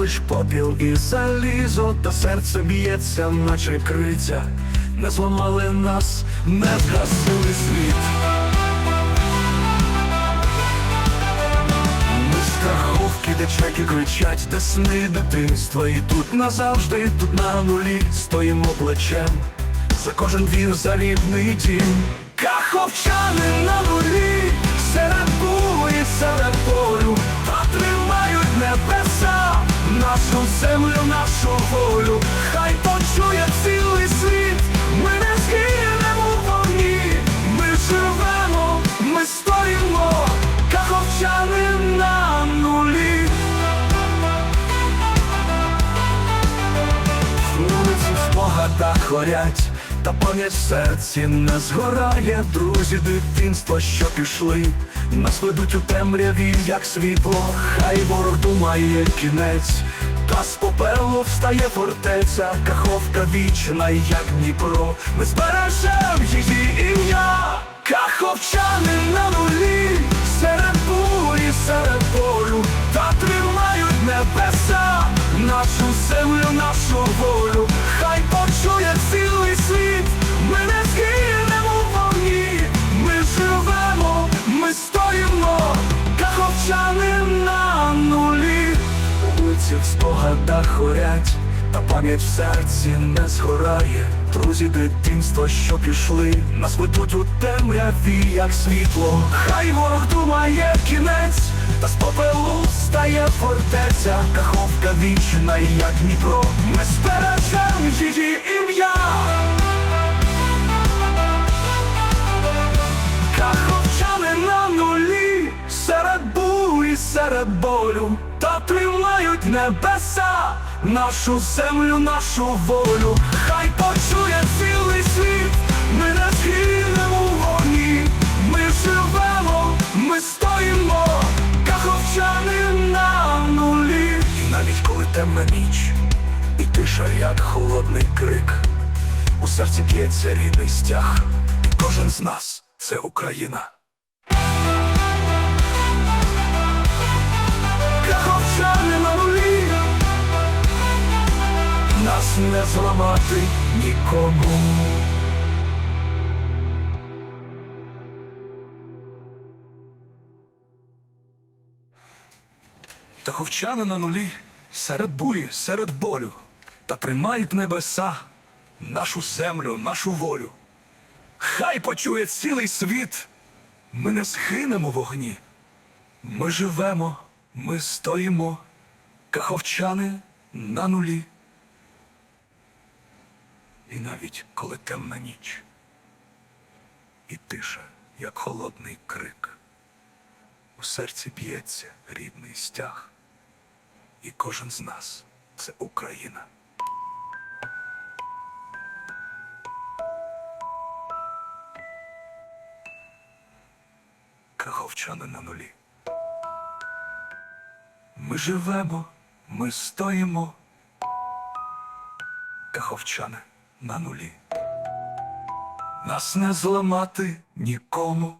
лиш попіл і залізо, та серце б'ється, наче криця. Не зламали нас, не згасили світ. Ми страховки, де чеки кричать, де сни дитинства. І тут назавжди, тут на нулі стоїмо плечем. За кожен вір, за рідний дім. Каховчани на нулі, горять, та пам'ять в серці не згорає. Друзі дитинства, що пішли, нас ведуть у темряві, як світло, хай ворог думає кінець, та з попелу встає фортеця, каховка вічна, як Дніпро. Ми збережем її ім'я, каховчани на нулі, каховчани на нулі, вулиці в спогадах горять, та пам'ять в серці не згорає. Друзі дитинства, що пішли, нас ведуть у темряві, як світло. Хай ворог думає кінець, та з попелу стає фортеця, каховка вічна, як Дніпро. Ми збережем серед болю, та тримають небеса, нашу землю, нашу волю. Хай почує цілий світ, ми не згинемо в вогні, ми живемо, ми стоїмо, каховчани на нулі. Навіть коли темна ніч, і тиша, як холодний крик. У серці б'ється рідний стяг, і кожен з нас це Україна. Не зламати нікому. Каховчани на нулі, серед бурі, серед болю, та тримають небеса, нашу землю, нашу волю. Хай почує цілий світ, ми не згинемо в вогні. Ми живемо, ми стоїмо, каховчани на нулі. І навіть коли темна ніч, і тиша, як холодний крик, у серці б'ється рідний стяг, і кожен з нас це Україна. Каховчани на нулі. Ми живемо, ми стоїмо. Каховчани на нулі. Нас не зламати нікому.